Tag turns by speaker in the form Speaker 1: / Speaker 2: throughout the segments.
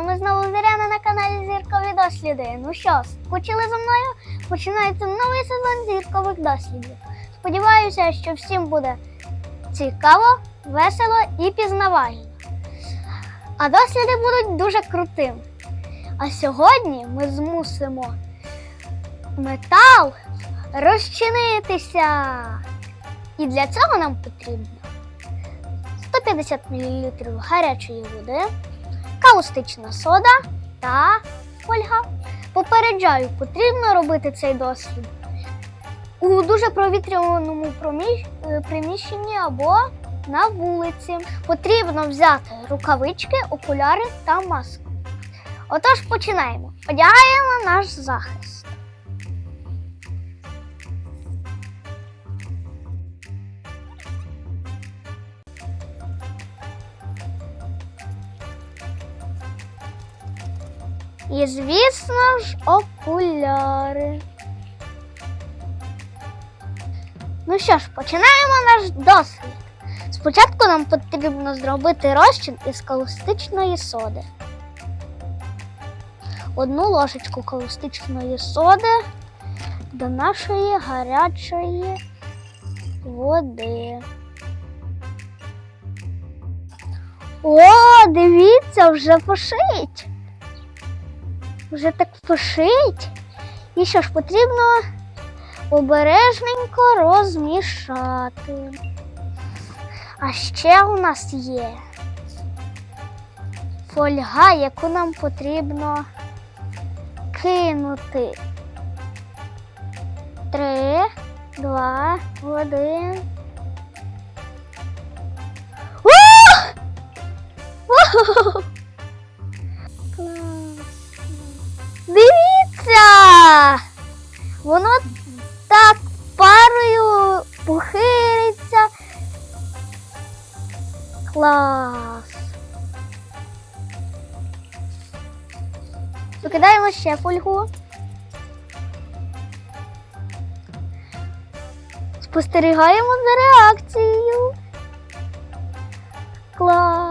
Speaker 1: вами знову Зоряна на каналі Зіркові досліди. Ну що, скучили за мною? Починається новий сезон зіркових дослідів. Сподіваюся, що всім буде цікаво, весело і пізнавально. А досліди будуть дуже крутими. А сьогодні ми змусимо метал розчинитися. І для цього нам потрібно 150 мл гарячої води, каустична сода та фольга. Попереджаю, потрібно робити цей дослід у дуже провітрюваному е, приміщенні або на вулиці. Потрібно взяти рукавички, окуляри та маску. Отож, починаємо. Одягаємо наш захист. І, звісно ж, окуляри. Ну що ж, починаємо наш дослід. Спочатку нам потрібно зробити розчин із каустичної соди. Одну ложечку каустичної соди до нашої гарячої води. О, дивіться, вже пошить. Вже так пошить. І що ж потрібно обережненько розмішати. А ще у нас є фольга, яку нам потрібно кинути. Три, два, один. Ух! Воно так парою похириться. Клас. Викидаємо ще фольгу. Спостерігаємо за реакцією. Клас.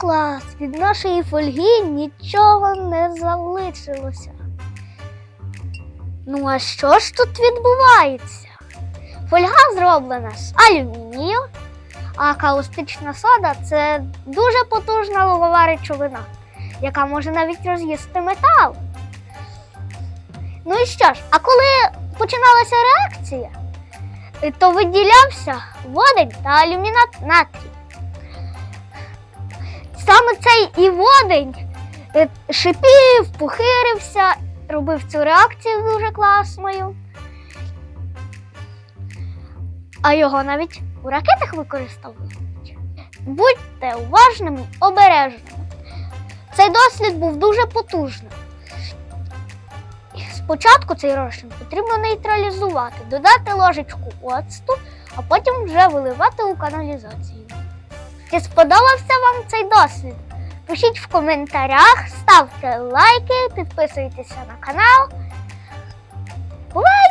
Speaker 1: Клас, від нашої фольги нічого не залишилося. Ну, а що ж тут відбувається? Фольга зроблена з алюмінію, а каустична сода це дуже потужна ловова речовина, яка може навіть роз'їсти метал. Ну і що ж, а коли починалася реакція, то виділявся водень та алюмінат натрій. Саме цей і водень е, шипів, похирився, робив цю реакцію дуже класною. А його навіть у ракетах використовують. Будьте уважними, обережними. Цей дослід був дуже потужним. Спочатку цей розчин потрібно нейтралізувати, додати ложечку оцту, а потім вже виливати у каналізацію. Чи сподобався вам цей досвід? Пишіть в коментарях, ставте лайки, підписуйтеся на канал. Бувайте!